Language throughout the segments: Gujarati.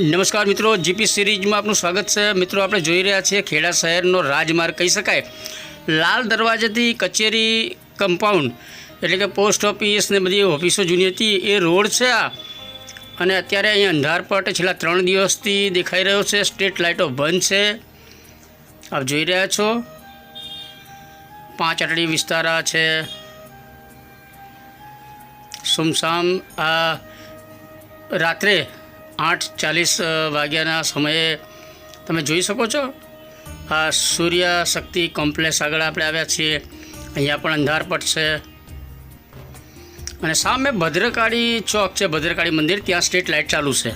નમસ્કાર મિત્રો, જીપી સિરીઝમાં આપનું સ્વાગત છે. મિત્રો, આપણે જોઈ રહ્યા છીએ ખેડા શહેરનો રાજમાર્ગ, કહી શકાય. લાલ દરવાજાથી કચેરી કમ્પાઉન્ડ એટલે કે પોસ્ટ ઓફિસ ને બધી ઓફિસો જૂની હતી, એ રોડ છે આ. અને અત્યારે અહીં અંધારપટ છેલ્લા ત્રણ દિવસથી દેખાઈ રહ્યો છે. સ્ટ્રીટ લાઇટો બંધ છે. આપ જોઈ રહ્યા છો. પાંચ આટડી વિસ્તાર છે. સુમસામ, આ રાત્રે આઠ ચાલીસ વાગ્યાના સમયે તમે જોઈ શકો છો. આ સૂર્ય શક્તિ કોમ્પ્લેક્સ આગળ આપણે આવ્યા છીએ. અહીંયા પણ અંધારપટ છે. અને સામે ભદ્રકાળી ચોક છે. ભદ્રકાળી મંદિર, ત્યાં સ્ટ્રીટ લાઇટ ચાલુ છે.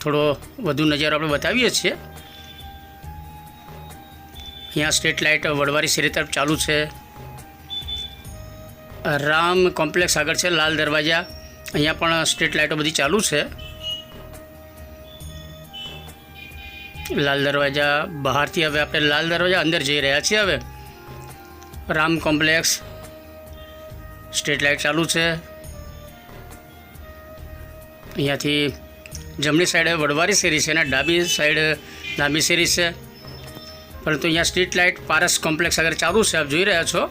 થોડો વધુ નજારો આપણે બતાવીએ છીએ. અહીંયા સ્ટ્રીટ લાઇટ વડવારી શેરી તરફ ચાલુ છે. રામ કોમ્પ્લેક્સ આગળ છે, લાલ દરવાજા. અહીંયા પણ સ્ટ્રીટ લાઇટો બધી ચાલુ છે. લાલ દરવાજા બહારથી હવે આપણે લાલ દરવાજા અંદર જઈ રહ્યા છીએ હવે. રામ કોમ્પ્લેક્સ, સ્ટ્રીટ લાઇટ ચાલુ છે. અહીંયાથી જમણી સાઈડે વડવારી શેરી છે અને ડાબી સાઈડ ડાબી શેરી છે. પરંતુ અહીંયા સ્ટ્રીટ લાઇટ પારસ કોમ્પ્લેક્સ આગળ ચાલુ છે, આપ જોઈ રહ્યા છો.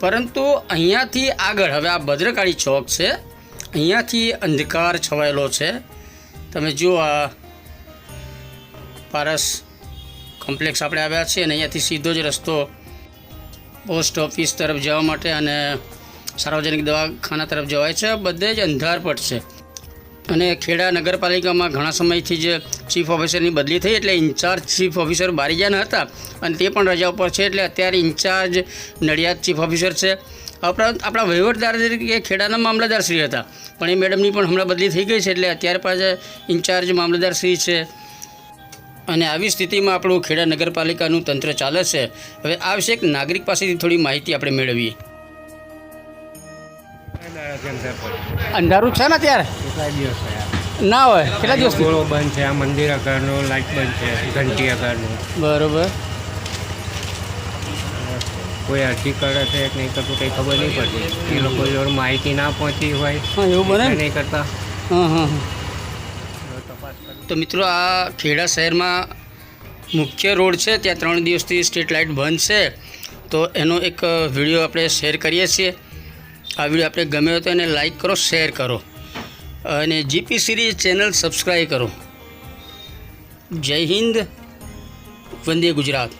પરંતુ અહીંયાથી આગળ, હવે આ ભદ્રકાળી ચોક છે, અહીંયાથી અંધકાર છવાયેલો છે. તમે જુઓ આ પારસ કોમ્પ્લેક્સ આપણે આવ્યા છીએ અને અહીંયાથી સીધો જ રસ્તો પોસ્ટ ઓફિસ તરફ જવા માટે અને સાર્વજનિક દવાખાના તરફ જવાય છે. બધે જ અંધારપટ છે. અને ખેડા નગરપાલિકામાં ઘણા સમયથી જ ચીફ ઓફિસરની બદલી થઈ એટલે ઇન્ચાર્જ ચીફ ઓફિસર બારીજાના હતા અને તે પણ રજા ઉપર છે એટલે અત્યારે ઇન્ચાર્જ નડિયાદ ચીફ ઓફિસર છે. ઉપરાંત આપણા વહીવટદાર તરીકે ખેડાના મામલતદાર શ્રી હતા, પણ એ મેડમની પણ હમણાં બદલી થઈ ગઈ છે એટલે અત્યારે પાછા ઇન્ચાર્જ મામલતદાર શ્રી છે. અને આવી સ્થિતિમાં આપણું ખેડા નગરપાલિકાનું તંત્ર ચાલે છે. હવે આ વિશે નાગરિક પાસેથી થોડી માહિતી આપણે મેળવીએ. અંધારું છે ને અત્યારે? કેટલા દિવસ ના હોય. કેટલા દિવસ ગોળો બંધ છે આ મંદિર આગળનો લાઇટ બંધ છે ઘંટી આગળનું બરોબર. કોઈ અરજી કરે છે કે નહીં કરતું કંઈ ખબર નહીં પડતી. એ લોકો જોડે માહિતી ના પહોંચી હોય એવું બને નહીં કરતા. તો મિત્રો આ ખેડા શહેરમાં મુખ્ય રોડ છે ત્યાં ત્રણ દિવસથી સ્ટ્રીટ લાઇટ બંધ છે. તો એનો એક વીડિયો આપણે શેર કરીએ છીએ. આ વીડિયો આપણે ગમ્યો તો એને લાઈક કરો શેર કરો. અને જીપી સિરીઝ ચેનલ સબસ્ક્રાઈબ કરો. જય હિન્દ, વંદે ગુજરાત.